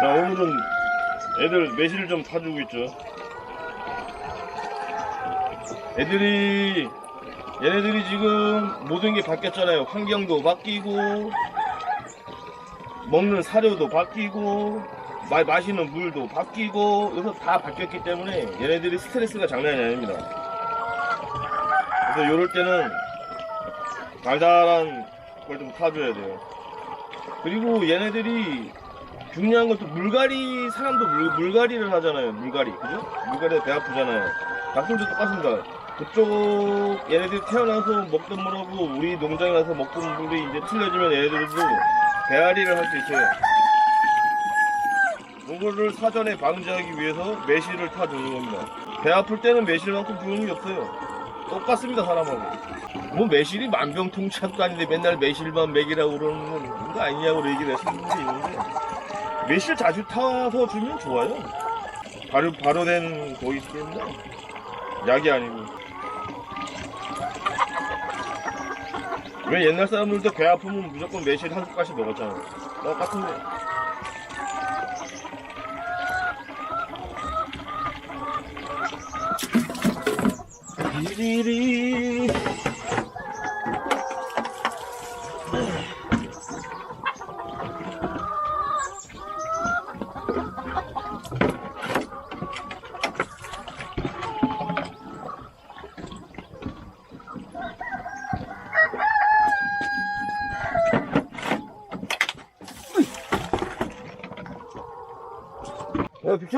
자 오늘은 애들 매실 좀 타주고 있죠. 애들이 얘네들이 지금 모든 게 바뀌었잖아요. 환경도 바뀌고 먹는 사료도 바뀌고 마, 마시는 물도 바뀌고 그래서 다 바뀌었기 때문에 얘네들이 스트레스가 장난이 아닙니다. 그래서 요럴 때는 달달한 걸 좀 타줘야 돼요 그리고 얘네들이 중요한 건 또 물갈이 사람도 물, 물갈이를 하잖아요 물갈이. 그죠? 물갈이가 배 아프잖아요. 닭들도 똑같습니다. 그쪽 얘네들이 태어나서 먹던 물하고 우리 농장에 가서 먹던 물이 이제 틀려지면 얘네들도 배앓이를 할 수 있어요. 그거를 사전에 방지하기 위해서 매실을 타주는 겁니다. 배 아플 때는 매실만큼 좋은 게 없어요. 똑같습니다 사람하고 뭐 매실이 만병통치약도 아닌데 맨날 매실만 먹이라고 그러는 건 그거 아니냐고 얘기를 분이 있는데 매실 자주 타서 주면 좋아요. 발효, 발효된 거이기 때문에 약이 아니고. 왜 옛날 사람들도 배 아프면 무조건 매실 한 숟갈씩 먹었잖아. 똑같은데. 리리리.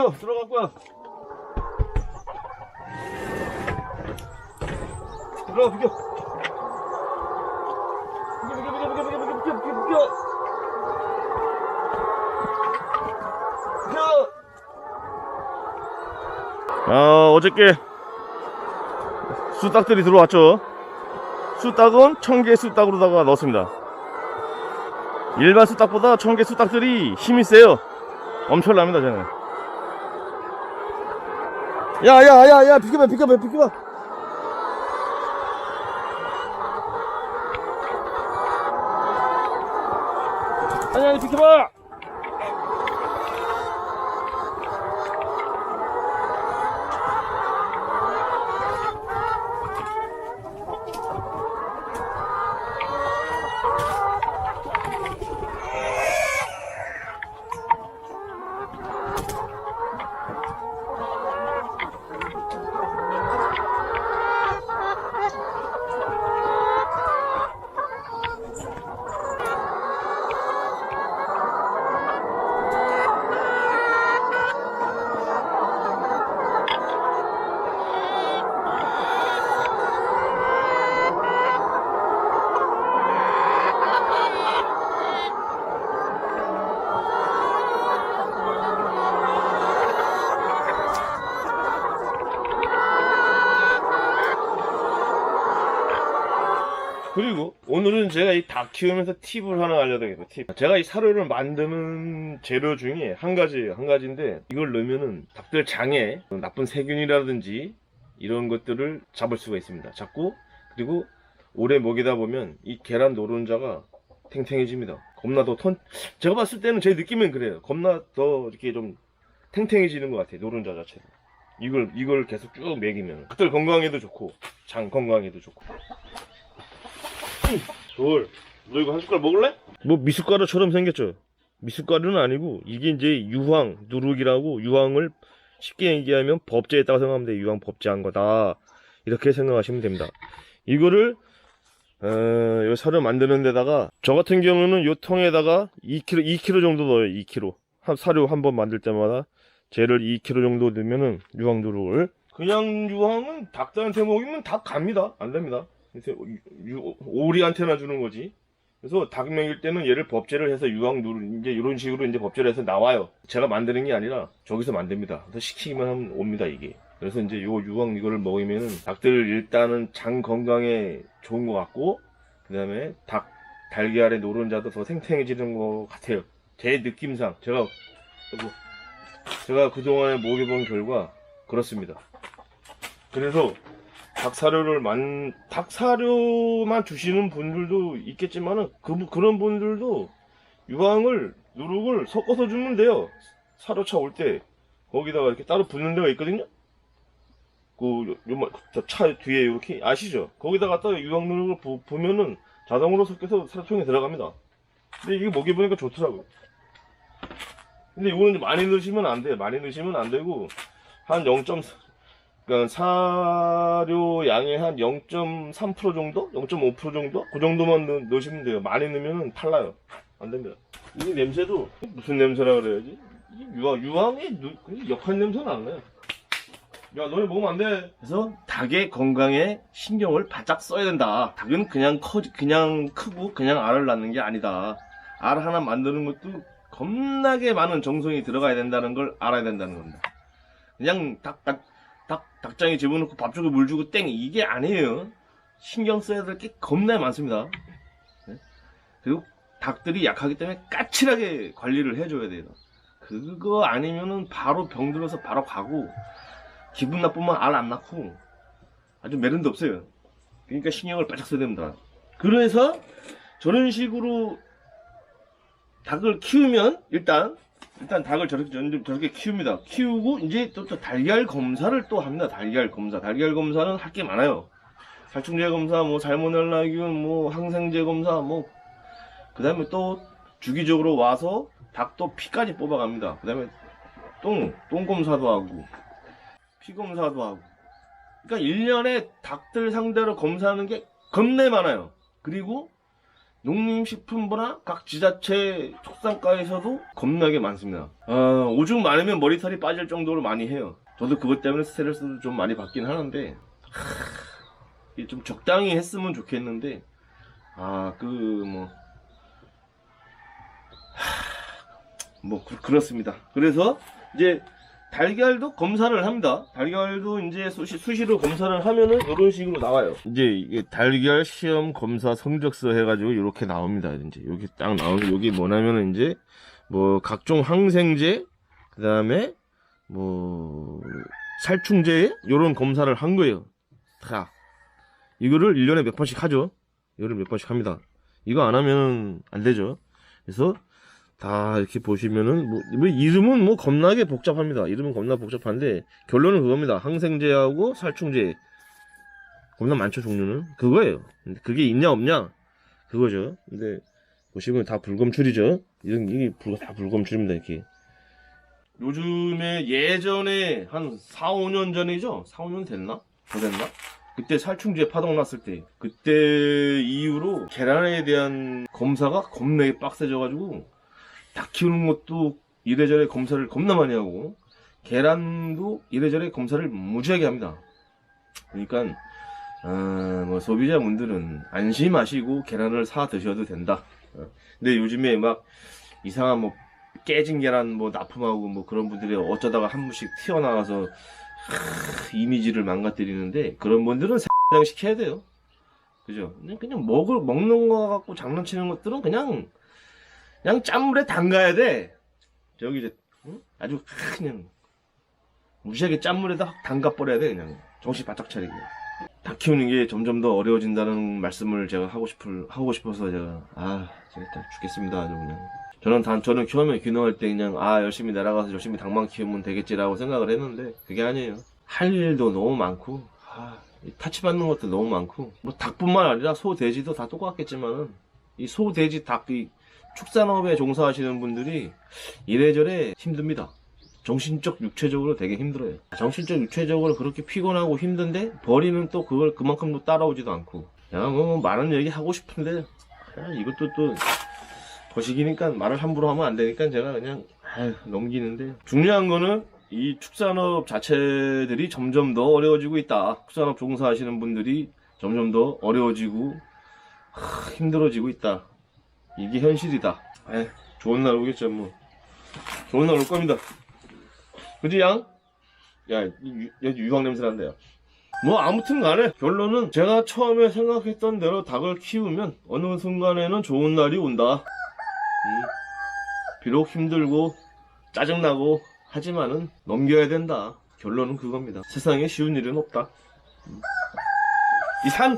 야, 비켜! 들어갈 거야! 들어가, 비켜! 비켜, 비켜, 비켜, 비켜, 비켜, 비켜, 비켜, 비켜, 비켜! 아, 어저께 수탉들이 들어왔죠. 수탉은 청개 수탉으로다가 넣었습니다. 일반 수탉보다 청개 수탉들이 힘이 세요. 엄청납니다, 저는. 야, 야, 야, 야, 비켜봐, 비켜봐, 비켜봐. 아니, 아니, 비켜봐! 그리고 오늘은 제가 이 닭 키우면서 팁을 하나 알려드리겠습니다. 팁. 제가 이 사료를 만드는 재료 중에 한 가지 한 가지인데 이걸 넣으면은 닭들 장에 나쁜 세균이라든지 이런 것들을 잡을 수가 있습니다. 잡고 그리고 오래 먹이다 보면 이 계란 노른자가 탱탱해집니다. 겁나 더 턴, 제가 봤을 때는 제 느낌은 그래요. 겁나 더 이렇게 좀 탱탱해지는 것 같아요. 노른자 자체가. 이걸, 이걸 계속 쭉 먹이면. 닭들 건강에도 좋고, 장 건강에도 좋고. 돌. 너 이거 한 숟갈 먹을래? 뭐 미숫가루처럼 생겼죠. 미숫가루는 아니고 이게 이제 유황 누룩이라고 유황을 쉽게 얘기하면 법제에다가 생각하면 돼. 유황 법제한 거다. 이렇게 생각하시면 됩니다. 이거를 어, 요 사료 만드는 데다가 저 같은 경우는 요 통에다가 2kg 2kg 정도 넣어요. 2kg. 한 사료 한 번 만들 때마다 쟤를 2kg 정도 넣으면은 유황 누룩을 그냥 유황은 닭들한테 먹이면 닭 갑니다. 안 됩니다. 그래서 유- 유- 오리한테나 주는 거지. 그래서 닭 먹일 때는 얘를 법제를 해서 유황 누르 이제 이런 식으로 이제 법제를 해서 나와요. 제가 만드는 게 아니라 저기서 만듭니다. 그래서 시키기만 하면 옵니다 이게. 그래서 이제 요 유황 이거를 먹이면은 닭들 일단은 장 건강에 좋은 것 같고 그다음에 닭 달걀의 노른자도 더 생생해지는 것 같아요. 제 느낌상 제가 여보, 제가 그동안에 먹여본 결과 그렇습니다. 그래서 닭사료를 만, 닭사료만 주시는 분들도 있겠지만은, 그, 그런 분들도 유황을 누룩을 섞어서 주면 돼요. 사료차 올 때 거기다가 이렇게 따로 붓는 데가 있거든요. 그 요만 차 뒤에 이렇게 아시죠? 거기다 갖다가 유황 누룩을 부, 부면은 자동으로 섞여서 사료통에 들어갑니다. 근데 이게 먹이 보니까 좋더라고요. 근데 이거는 많이 넣으시면 안 돼요. 많이 넣으시면 안 되고 한 0. 그러니까 사료 양의 한 0.3% 정도, 0.5% 정도, 그 정도만 넣, 넣으시면 돼요. 많이 넣으면 팔라요. 안 됩니다. 이 냄새도 무슨 냄새라 그래야지? 이 유황, 유황이 역한 냄새는 안 나요. 야, 너네 먹으면 안 돼. 그래서 닭의 건강에 신경을 바짝 써야 된다. 닭은 그냥 커, 그냥 크고 그냥 알을 낳는 게 아니다. 알 하나 만드는 것도 겁나게 많은 정성이 들어가야 된다는 걸 알아야 된다는 겁니다. 그냥 닭, 닭, 닭, 닭장에 집어넣고 밥 주고 물 주고 땡 이게 아니에요. 신경 써야 될 게 겁나 많습니다. 네? 그리고 닭들이 약하기 때문에 까칠하게 관리를 해줘야 돼요. 그거 아니면은 바로 병 들어서 바로 가고 기분 나쁘면 알 안 낳고 아주 매련도 없어요. 그러니까 신경을 바짝 써야 됩니다. 그래서 저런 식으로 닭을 키우면 일단 일단 닭을 저렇게 전- 저렇게 키웁니다. 키우고 이제 또, 또 달걀 검사를 또 합니다. 달걀 검사. 달걀 검사는 할 게 많아요. 살충제 검사, 뭐 살모넬라균, 뭐 항생제 검사, 뭐 그다음에 또 주기적으로 와서 닭도 피까지 뽑아갑니다. 그다음에 똥, 똥 검사도 하고 피 검사도 하고. 그러니까 1년에 닭들 상대로 검사하는 게 겁내 많아요. 그리고 농림식품부나 각 지자체 축산과에서도 겁나게 많습니다. 아, 오죽 많으면 머리털이 빠질 정도로 많이 해요. 저도 그것 때문에 스트레스도 좀 많이 받긴 하는데, 하, 좀 적당히 했으면 좋겠는데, 아, 그, 뭐, 하, 뭐, 그, 그렇습니다. 그래서, 이제, 달걀도 검사를 합니다. 달걀도 이제 수시, 수시로 검사를 하면은 이런 식으로 나와요. 이제 이게 달걀 시험 검사 성적서 해가지고 이렇게 나옵니다. 이제 여기 딱 나오는 여기 뭐냐면은 이제 뭐 각종 항생제 그 다음에 뭐 살충제 이런 검사를 한 거예요. 다 이거를 1년에 몇 번씩 하죠. 이거를 몇 번씩 합니다. 이거 안 하면 안 되죠. 그래서 다 이렇게 보시면은 뭐, 뭐 이름은 뭐 겁나게 복잡합니다. 이름은 겁나 복잡한데 결론은 그겁니다. 항생제하고 살충제 겁나 많죠 종류는 그거예요. 근데 그게 있냐 없냐 그거죠. 근데 보시면 다 불검출이죠. 이런 이게 불, 다 불검출입니다 이렇게. 요즘에 예전에 한 4, 5년 전이죠? 4, 5년 됐나? 더 됐나? 그때 살충제 파동 났을 때 그때 이후로 계란에 대한 검사가 겁나게 빡세져가지고 닭 키우는 것도 이래저래 검사를 겁나 많이 하고 계란도 이래저래 검사를 무지하게 합니다. 그러니까 아, 뭐 소비자분들은 안심하시고 계란을 사 드셔도 된다. 어. 근데 요즘에 막 이상한 뭐 깨진 계란 뭐 납품하고 뭐 그런 분들이 어쩌다가 한 번씩 튀어나와서 하, 이미지를 망가뜨리는데 그런 분들은 장 시켜야 돼요. 그죠? 그냥 먹을 먹는 거 갖고 장난치는 것들은 그냥 그냥 짠물에 담가야 돼. 저기 이제 응? 아주 그냥 무시하게 짠물에다 확 담가 버려야 돼 그냥 정신 바짝 차리게. 닭 키우는 게 점점 더 어려워진다는 말씀을 제가 하고 싶을 하고 싶어서 제가 아 진짜 죽겠습니다 아주 그냥. 저는 단 저는 처음에 귀농할 때 그냥 아 열심히 날아가서 열심히 닭만 키우면 되겠지라고 생각을 했는데 그게 아니에요. 할 일도 너무 많고 아, 이 타치 받는 것도 너무 많고 뭐 닭뿐만 아니라 소 돼지도 다 똑같겠지만은 이 소 돼지 닭이 축산업에 종사하시는 분들이 이래저래 힘듭니다. 정신적, 육체적으로 되게 힘들어요. 정신적, 육체적으로 그렇게 피곤하고 힘든데 버리는 또 그걸 그만큼도 따라오지도 않고. 야, 뭐, 뭐 많은 얘기 하고 싶은데 아, 이것도 또 거시기니까 말을 함부로 하면 안 되니까 제가 그냥 넘기는데 중요한 거는 이 축산업 자체들이 점점 더 어려워지고 있다. 축산업 종사하시는 분들이 점점 더 어려워지고 하, 힘들어지고 있다. 이게 현실이다. 에 좋은 날 오겠죠, 뭐. 좋은 날 올 겁니다. 그지, 양? 야, 여기 유황 냄새 난대요. 뭐, 아무튼 간에, 결론은 제가 처음에 생각했던 대로 닭을 키우면, 어느 순간에는 좋은 날이 온다. 음, 비록 힘들고, 짜증나고, 하지만은, 넘겨야 된다. 결론은 그겁니다. 세상에 쉬운 일은 없다. 음. 이상!